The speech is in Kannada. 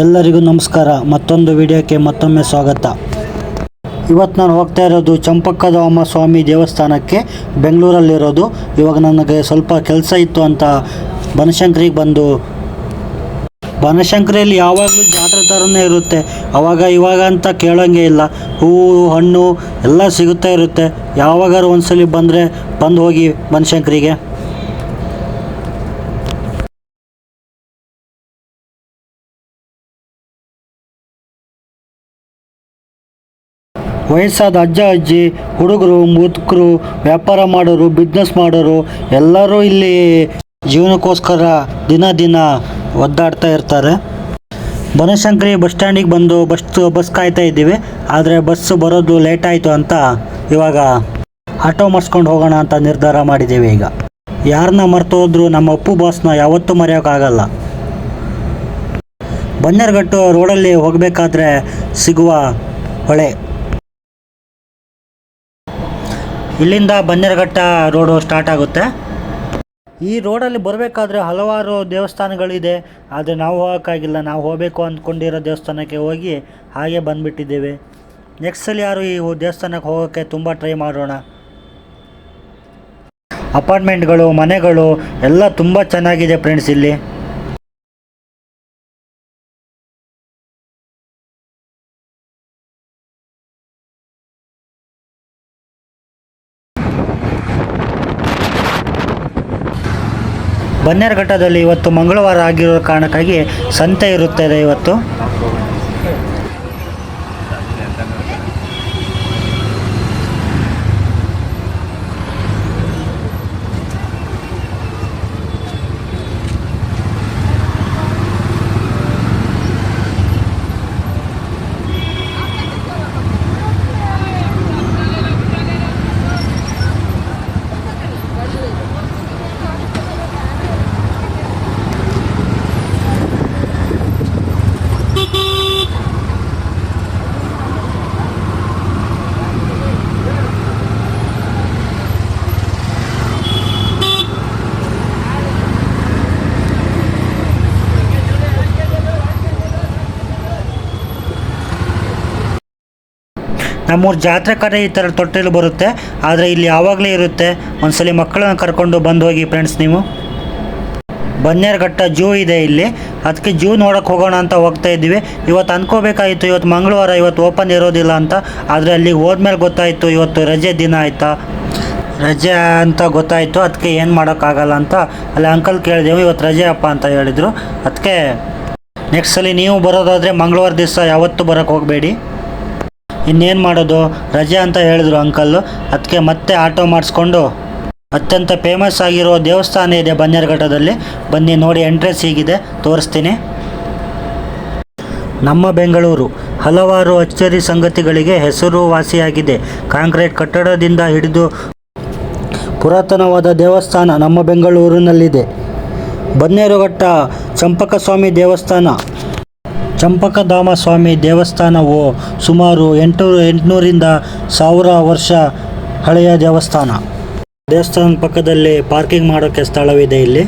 ಎಲ್ಲರಿಗೂ ನಮಸ್ಕಾರ. ಮತ್ತೊಂದು ವಿಡಿಯೋಕ್ಕೆ ಮತ್ತೊಮ್ಮೆ ಸ್ವಾಗತ. ಇವತ್ತು ನಾನು ಹೋಗ್ತಾ ಇರೋದು ಚಂಪಕ್ಕದಮ್ಮ ಸ್ವಾಮಿ ದೇವಸ್ಥಾನಕ್ಕೆ. ಬೆಂಗಳೂರಲ್ಲಿರೋದು. ಇವಾಗ ನನಗೆ ಸ್ವಲ್ಪ ಕೆಲಸ ಇತ್ತು ಅಂತ ಬನಶಂಕರಿಗೆ ಬಂದು. ಬನಶಂಕರಿಯಲ್ಲಿ ಯಾವಾಗಲೂ ಜಾತ್ರೆ ಥರನೇ ಇರುತ್ತೆ. ಅವಾಗ ಇವಾಗ ಅಂತ ಕೇಳೋಂಗೆ ಇಲ್ಲ. ಹೂವು, ಹಣ್ಣು ಎಲ್ಲ ಸಿಗುತ್ತಾ ಇರುತ್ತೆ. ಯಾವಾಗಾರು ಒಂದ್ಸಲಿ ಬಂದರೆ ಬಂದು ಹೋಗಿ ಬನಶಂಕರಿಗೆ. ವಯಸ್ಸಾದ ಅಜ್ಜ, ಅಜ್ಜಿ, ಹುಡುಗರು, ಮುದುಕರು, ವ್ಯಾಪಾರ ಮಾಡೋರು ಬಿಸ್ನೆಸ್ ಮಾಡೋರು, ಎಲ್ಲರೂ ಇಲ್ಲಿ ಜೀವನಕ್ಕೋಸ್ಕರ ದಿನ ದಿನ ಒದ್ದಾಡ್ತಾ ಇರ್ತಾರೆ. ಬನಶಂಕರಿ ಬಸ್ ಸ್ಟ್ಯಾಂಡಿಗೆ ಬಂದು ಬಸ್ ಬಸ್ ಕಾಯ್ತಾ ಇದ್ದೀವಿ. ಆದರೆ ಬಸ್ಸು ಬರೋದು ಲೇಟ್ ಆಯಿತು ಅಂತ ಇವಾಗ ಆಟೋ ಮಾಡಿಸ್ಕೊಂಡು ಹೋಗೋಣ ಅಂತ ನಿರ್ಧಾರ ಮಾಡಿದ್ದೀವಿ ಈಗ. ಯಾರನ್ನ ಮರ್ತು ಹೋದ್ರು ನಮ್ಮ ಅಪ್ಪು ಬಾಸ್ನ ಯಾವತ್ತೂ ಮರೆಯೋಕ್ಕಾಗಲ್ಲ. ಬನ್ನೇರುಘಟ್ಟು ರೋಡಲ್ಲಿ ಹೋಗಬೇಕಾದ್ರೆ ಸಿಗುವ ಹೊಳೆ. ಇಲ್ಲಿಂದ ಬನ್ನೇರುಘಟ್ಟ ರೋಡು ಸ್ಟಾರ್ಟ್ ಆಗುತ್ತೆ. ಈ ರೋಡಲ್ಲಿ ಬರಬೇಕಾದ್ರೆ ಹಲವಾರು ದೇವಸ್ಥಾನಗಳಿದೆ. ಆದರೆ ನಾವು ಹೋಗೋಕ್ಕಾಗಿಲ್ಲ. ನಾವು ಹೋಗಬೇಕು ಅಂದ್ಕೊಂಡಿರೋ ದೇವಸ್ಥಾನಕ್ಕೆ ಹೋಗಿ ಹಾಗೆ ಬಂದುಬಿಟ್ಟಿದ್ದೇವೆ. ನೆಕ್ಸ್ಟ್ ಸಲ ಯಾರು ಈ ದೇವಸ್ಥಾನಕ್ಕೆ ಹೋಗೋಕ್ಕೆ ತುಂಬ ಟ್ರೈ ಮಾಡೋಣ. ಅಪಾರ್ಟ್ಮೆಂಟ್ಗಳು ಮನೆಗಳು ಎಲ್ಲ ತುಂಬ ಚೆನ್ನಾಗಿದೆ ಫ್ರೆಂಡ್ಸ್ ಇಲ್ಲಿ. ಬನ್ನೇರುಘಟ್ಟದಲ್ಲಿ ಇವತ್ತು ಮಂಗಳವಾರ ಆಗಿರೋ ಕಾರಣಕ್ಕಾಗಿ ಸಂತೆ ಇರುತ್ತದೆ ಇವತ್ತು. ನಮ್ಮೂರ ಜಾತ್ರೆ ಕಡೆ ಈ ಥರ ತೊಟ್ಟಿಲು ಬರುತ್ತೆ, ಆದರೆ ಇಲ್ಲಿ ಯಾವಾಗಲೇ ಇರುತ್ತೆ. ಒಂದ್ಸಲಿ ಮಕ್ಕಳನ್ನ ಕರ್ಕೊಂಡು ಬಂದು ಹೋಗಿ ಫ್ರೆಂಡ್ಸ್ ನೀವು. ಬನ್ನೇರುಘಟ್ಟ ಜೂ ಇದೆ ಇಲ್ಲಿ. ಅದಕ್ಕೆ ಜೂ ನೋಡೋಕೆ ಹೋಗೋಣ ಅಂತ ಹೋಗ್ತಾ ಇದ್ದೀವಿ. ಇವತ್ತು ಅನ್ಕೋಬೇಕಾಗಿತ್ತು ಇವತ್ತು ಮಂಗಳವಾರ ಇವತ್ತು ಓಪನ್ ಇರೋದಿಲ್ಲ ಅಂತ. ಆದರೆ ಅಲ್ಲಿಗೆ ಹೋದ್ಮೇಲೆ ಗೊತ್ತಾಯಿತು, ಇವತ್ತು ರಜೆ ದಿನ ಆಯಿತಾ? ರಜೆ ಅಂತ ಗೊತ್ತಾಯಿತು ಅದಕ್ಕೆ ಏನು ಮಾಡೋಕ್ಕಾಗಲ್ಲ ಅಂತ. ಅಲ್ಲಿ ಅಂಕಲ್ ಕೇಳಿದೆವು, ಇವತ್ತು ರಜೆ ಅಪ್ಪ ಅಂತ ಹೇಳಿದರು. ಅದಕ್ಕೆ ನೆಕ್ಸ್ಟ್ ಸಲ ನೀವು ಬರೋದಾದರೆ ಮಂಗಳವಾರ ದಿವಸ ಯಾವತ್ತೂ ಬರೋಕ್ಕೆ ಹೋಗಬೇಡಿ. ಇನ್ನೇನು ಮಾಡೋದು? ರಜೆ ಅಂತ ಹೇಳಿದ್ರು ಅಂಕಲ್ಲು. ಅದಕ್ಕೆ ಮತ್ತೆ ಆಟೋ ಮಾಡಿಸ್ಕೊಂಡು ಅತ್ಯಂತ ಫೇಮಸ್ ಆಗಿರೋ ದೇವಸ್ಥಾನ ಇದೆ ಬನ್ನೇರುಘಟ್ಟದಲ್ಲಿ ಬನ್ನಿ ನೋಡಿ ಎಂಟ್ರೆನ್ಸ್ ಹೀಗಿದೆ, ತೋರಿಸ್ತೀನಿ. ನಮ್ಮ ಬೆಂಗಳೂರು, ಹಲವಾರು ಅಚ್ಚರಿ ಸಂಗತಿಗಳಿಗೆ ಹೆಸರುವಾಸಿಯಾಗಿದೆ. ಕಾಂಕ್ರೀಟ್ ಕಟ್ಟಡದಿಂದ ಹಿಡಿದು ಪುರಾತನವಾದ ದೇವಸ್ಥಾನ ನಮ್ಮ ಬೆಂಗಳೂರಿನಲ್ಲಿದೆ. ಬನ್ನೇರುಘಟ್ಟ ಚಂಪಕಸ್ವಾಮಿ ದೇವಸ್ಥಾನ. ಚಂಪಕಧಾಮ ಸ್ವಾಮಿ ದೇವಸ್ಥಾನವು ಸುಮಾರು ಎಂಟು ಎಂಟುನೂರಿಂದ ಸಾವಿರ ವರ್ಷ ಹಳೆಯ ದೇವಸ್ಥಾನ. ದೇವಸ್ಥಾನದ ಪಕ್ಕದಲ್ಲಿ ಪಾರ್ಕಿಂಗ್ ಮಾಡೋಕೆ ಸ್ಥಳವಿದೆ ಇಲ್ಲಿ.